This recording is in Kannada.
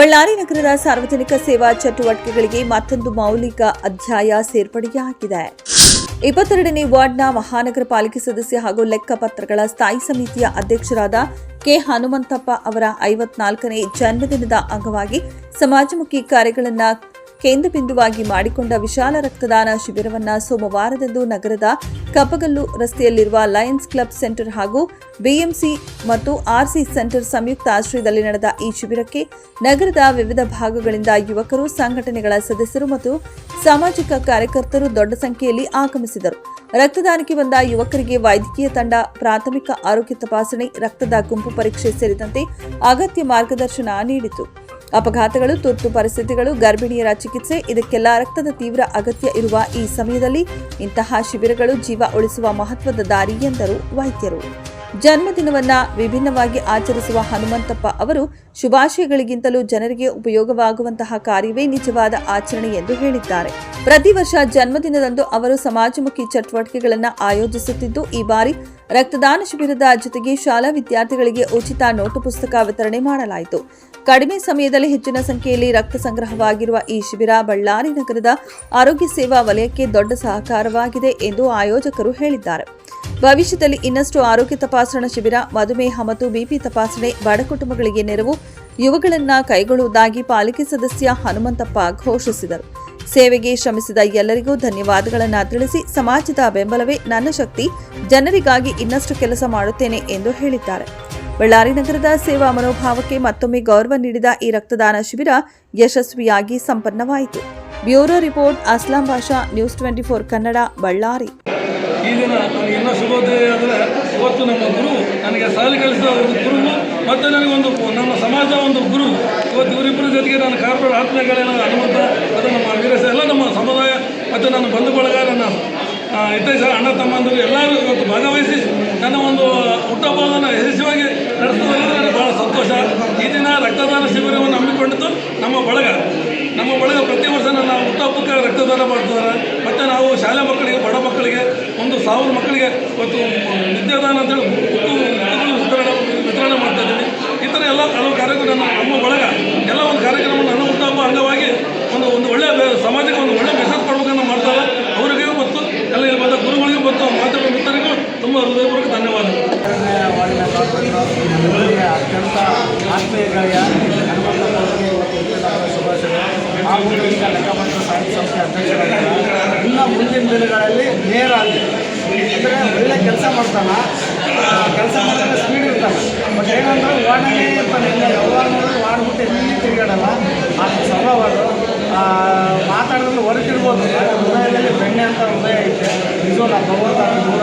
ಬಳ್ಳಾರಿ ನಗರದ ಸಾರ್ವಜನಿಕ ಸೇವಾ ಚಟುವಟಿಕೆಗಳಿಗೆ ಮತ್ತೊಂದು ಮೌಲಿಕ ಅಧ್ಯಾಯ ಸೇರ್ಪಡೆಯಾಗಿದೆ. ಇಪ್ಪತ್ತೆರಡನೇ ವಾರ್ಡ್ನ ಮಹಾನಗರ ಪಾಲಿಕೆ ಸದಸ್ಯ ಹಾಗೂ ಲೆಕ್ಕಪತ್ರಗಳ ಸ್ಥಾಯಿ ಸಮಿತಿಯ ಅಧ್ಯಕ್ಷರಾದ ಕೆ. ಹನುಮಂತಪ್ಪ ಅವರ ಐವತ್ನಾಲ್ಕನೇ ಜನ್ಮದಿನದ ಅಂಗವಾಗಿ ಸಮಾಜಮುಖಿ ಕಾರ್ಯಗಳನ್ನು ಕೇಂದ್ರ ಬಿಂದುವಾಗಿ ಮಾಡಿಕೊಂಡ ವಿಶಾಲ ರಕ್ತದಾನ ಶಿಬಿರವನ್ನು ಸೋಮವಾರದಂದು ನಗರದ ಕಪಗಲ್ಲು ರಸ್ತೆಯಲ್ಲಿರುವ ಲಯನ್ಸ್ ಕ್ಲಬ್ ಸೆಂಟರ್ ಹಾಗೂ ಬಿಎಂಸಿ ಮತ್ತು ಆರ್ಸಿ ಸೆಂಟರ್ ಸಂಯುಕ್ತ ಆಶ್ರಯದಲ್ಲಿ ನಡೆದ ಈ ಶಿಬಿರಕ್ಕೆ ನಗರದ ವಿವಿಧ ಭಾಗಗಳಿಂದ ಯುವಕರು, ಸಂಘಟನೆಗಳ ಸದಸ್ಯರು ಮತ್ತು ಸಾಮಾಜಿಕ ಕಾರ್ಯಕರ್ತರು ದೊಡ್ಡ ಸಂಖ್ಯೆಯಲ್ಲಿ ಆಗಮಿಸಿದರು. ರಕ್ತದಾನಕ್ಕೆ ಬಂದ ಯುವಕರಿಗೆ ವೈದ್ಯಕೀಯ ತಂಡ, ಪ್ರಾಥಮಿಕ ಆರೋಗ್ಯ ತಪಾಸಣೆ, ರಕ್ತದ ಗುಂಪು ಪರೀಕ್ಷೆ ಸೇರಿದಂತೆ ಅಗತ್ಯ ಮಾರ್ಗದರ್ಶನ ನೀಡಿತು. ಅಪಘಾತಗಳು, ತುರ್ತು ಪರಿಸ್ಥಿತಿಗಳು, ಗರ್ಭಿಣಿಯರ ಚಿಕಿತ್ಸೆ, ಇದಕ್ಕೆಲ್ಲ ರಕ್ತದ ತೀವ್ರ ಅಗತ್ಯ ಇರುವ ಈ ಸಮಯದಲ್ಲಿ ಇಂತಹ ಶಿಬಿರಗಳು ಜೀವ ಉಳಿಸುವ ಮಹತ್ವದ ದಾರಿ ಎಂದರು ವೈದ್ಯರು. ಜನ್ಮದಿನವನ್ನ ವಿಭಿನ್ನವಾಗಿ ಆಚರಿಸುವ ಹನುಮಂತಪ್ಪ ಅವರು ಶುಭಾಶಯಗಳಿಗಿಂತಲೂ ಜನರಿಗೆ ಉಪಯೋಗವಾಗುವಂತಹ ಕಾರ್ಯವೇ ನಿಜವಾದ ಆಚರಣೆ ಎಂದು ಹೇಳಿದ್ದಾರೆ. ಪ್ರತಿ ವರ್ಷ ಜನ್ಮದಿನದಂದು ಅವರು ಸಮಾಜಮುಖಿ ಚಟುವಟಿಕೆಗಳನ್ನು ಆಯೋಜಿಸುತ್ತಿದ್ದು, ಈ ಬಾರಿ ರಕ್ತದಾನ ಶಿಬಿರದ ಜೊತೆಗೆ ಶಾಲಾ ವಿದ್ಯಾರ್ಥಿಗಳಿಗೆ ಉಚಿತ ನೋಟು ಪುಸ್ತಕ ವಿತರಣೆ ಮಾಡಲಾಯಿತು. ಕಡಿಮೆ ಸಮಯದಲ್ಲಿ ಹೆಚ್ಚಿನ ಸಂಖ್ಯೆಯಲ್ಲಿ ರಕ್ತ ಸಂಗ್ರಹವಾಗಿರುವ ಈ ಶಿಬಿರ ಬಳ್ಳಾರಿ ನಗರದ ಆರೋಗ್ಯ ಸೇವಾ ವಲಯಕ್ಕೆ ದೊಡ್ಡ ಸಹಕಾರವಾಗಿದೆ ಎಂದು ಆಯೋಜಕರು ಹೇಳಿದ್ದಾರೆ. ಭವಿಷ್ಯದಲ್ಲಿ ಇನ್ನಷ್ಟು ಆರೋಗ್ಯ ತಪಾಸಣಾ ಶಿಬಿರ, ಮಧುಮೇಹ ಮತ್ತು ಬಿಪಿ ತಪಾಸಣೆ, ಬಡ ಕುಟುಂಬಗಳಿಗೆ ನೆರವು, ಇವುಗಳನ್ನು ಕೈಗೊಳ್ಳುವುದಾಗಿ ಪಾಲಿಕೆ ಸದಸ್ಯ ಹನುಮಂತಪ್ಪ ಘೋಷಿಸಿದರು. ಸೇವೆಗೆ ಶ್ರಮಿಸಿದ ಎಲ್ಲರಿಗೂ ಧನ್ಯವಾದಗಳನ್ನು ತಿಳಿಸಿ ಸಮಾಜದ ಬೆಂಬಲವೇ ನನ್ನ ಶಕ್ತಿ. ಜನರಿಗಾಗಿ ಇನ್ನಷ್ಟು ಕೆಲಸ ಮಾಡುತ್ತೇನೆ ಎಂದು ಹೇಳಿದ್ದಾರೆ. ಬಳ್ಳಾರಿ ನಗರದ ಸೇವಾ ಮನೋಭಾವಕ್ಕೆ ಮತ್ತೊಮ್ಮೆ ಗೌರವ ನೀಡಿದ ಈ ರಕ್ತದಾನ ಶಿಬಿರ ಯಶಸ್ವಿಯಾಗಿ ಸಂಪನ್ನವಾಯಿತು. Bureau report, Aslam Basha, news twenty four Kannada, Ballari. ಈ ದಿನ ನನಗೆ ಇನ್ನೂ ಶುಭೋದಯ ಅಂದರೆ ಇವತ್ತು ನಮ್ಮ ಗುರು ನನಗೆ ಸಾಲಿ ಕಲಿಸಿದ ಒಂದು ಗುರು, ಮತ್ತು ನನಗೊಂದು ನಮ್ಮ ಸಮಾಜ ಒಂದು ಗುರು. ಇವತ್ತು ಇವರಿಬ್ಬರ ಜೊತೆಗೆ ನಾನು ಕಾರ್ಪೊರೇಟ್ ಆತ್ಮೀಯಗಳೇನೋ ಹನುಮಂತ, ಅದನ್ನು ನಮ್ಮ ಮತ್ತು ನನ್ನ ಬಂಧು ಬಳಗ ನನ್ನ ಆ, ಹಿತೈಷ ಅಣ್ಣ ತಮ್ಮಂದರು ಎಲ್ಲರೂ ಇವತ್ತು ಭಾಗವಹಿಸಿ ನನ್ನ ಒಂದು ಹುಟ್ಟಹಬ್ಬವನ್ನು ಯಶಸ್ವಿಯಾಗಿ ನಡೆಸುವುದರಿಂದ ನನಗೆ ಭಾಳ ಸಂತೋಷ. ಈ ದಿನ ರಕ್ತದಾನ ಶಿಬಿರವನ್ನು ಹಮ್ಮಿಕೊಂಡಿದ್ದು ನಮ್ಮ ಬಳಗ. ನಮ್ಮ ಬಳಗ ಪ್ರತಿ ವರ್ಷ ನನ್ನ ಹುಟ್ಟಹಬ್ಬಕ್ಕೆ ರಕ್ತದಾನ ಮಾಡ್ತಿದ್ದಾರೆ. ಮತ್ತು ನಾವು ಶಾಲೆ ಮಕ್ಕಳಿಗೆ ಬಡ ಮಕ್ಕಳಿಗೆ ಒಂದು ಸಾವಿರ ಮಕ್ಕಳಿಗೆ ಇವತ್ತು ವಿದ್ಯಾದಾನ ಅಂತೇಳಿ ಬುಕ್ಕು ಬುಕ್කුಗಳು ವಿತರಣೆ ವಿತರಣೆ ಮಾಡ್ತಾ ಇದ್ದೀವಿ ಈ ಥರ ಎಲ್ಲ ಹಲವು ಕಾರ್ಯಕ್ರಮ ನನ್ನ ನಮ್ಮ ಬಳಗ ಎಲ್ಲ ಒಂದು ಕಾರ್ಯಕ್ರಮವನ್ನು ನನ್ನ ಹುಟ್ಟಹಬ್ಬ ಅಂಗವಾಗಿ ಒಂದು ಒಂದು ಒಳ್ಳೆಯ ಬೆ- ಸಮಾಜಕ್ಕೆ ಒಂದು ಒಳ್ಳೆಯ ಮೆಸೇಜ್ ಕೊಡ್ಬೇಕಂತ ಮಾಡ್ತಾರೆ ಅವರಿಗೆ ಮತ್ತು ಎಲ್ಲ ಇಲ್ಲಿ ಬಂದ ಗುರುಗಳಿಗೆ ಮತ್ತು ಮಾಧ್ಯಮ ಮಿತ್ರರಿಗೂ ತುಂಬ ಹೃದಯಪೂರ್ವಕ ಧನ್ಯವಾದಗಳು ವಾರ್ಡಿನ ಕಾರ್ಪೊರೇಟರ್ ನಮಗೆ ಅತ್ಯಂತ ಆತ್ಮೀಯ ಗೆಳೆಯ ಶುಭಾಶಯಗಳು ಹಾಗೂ ಈಗ ಲೆಕ್ಕಪತ್ರ ಸಾಹಿತ್ಯ ಸಂಸ್ಥೆ ಅಧ್ಯಕ್ಷರಾಗಿದ್ದಾರೆ. ಇನ್ನು ಮುಂದಿನ ದಿನಗಳಲ್ಲಿ ನೇರ ಅಂದರೆ ಒಳ್ಳೆ ಕೆಲಸ ಮಾಡ್ತಾನೆ. ಕೆಲಸ ಮಾಡಿದ್ರೆ ಸ್ಪೀಡ್ ಇರ್ತಾನೆ. ಬಟ್ ಏನಂದ್ರೆ ವಾರ್ಡನೇ ಇರ್ತಾನೆ. ಇಲ್ಲ ಯಾವಾಗ ವಾರ್ಡ್ ಬಿಟ್ಟು ಎಲ್ಲಿ ತಿರುಗಾಡಲ್ಲ. ಅದು. ಸ್ವಭಾವದು ಮಾತಾಡಿದ್ರೆ ಹೊರಟಿರ್ಬೋದು. ಹೃದಯದಲ್ಲಿ ಬೆಣ್ಣೆ ಅಂತ ಹೃದಯ ಐತೆ. ನಾವು ಭಗವಂತ ನೂರ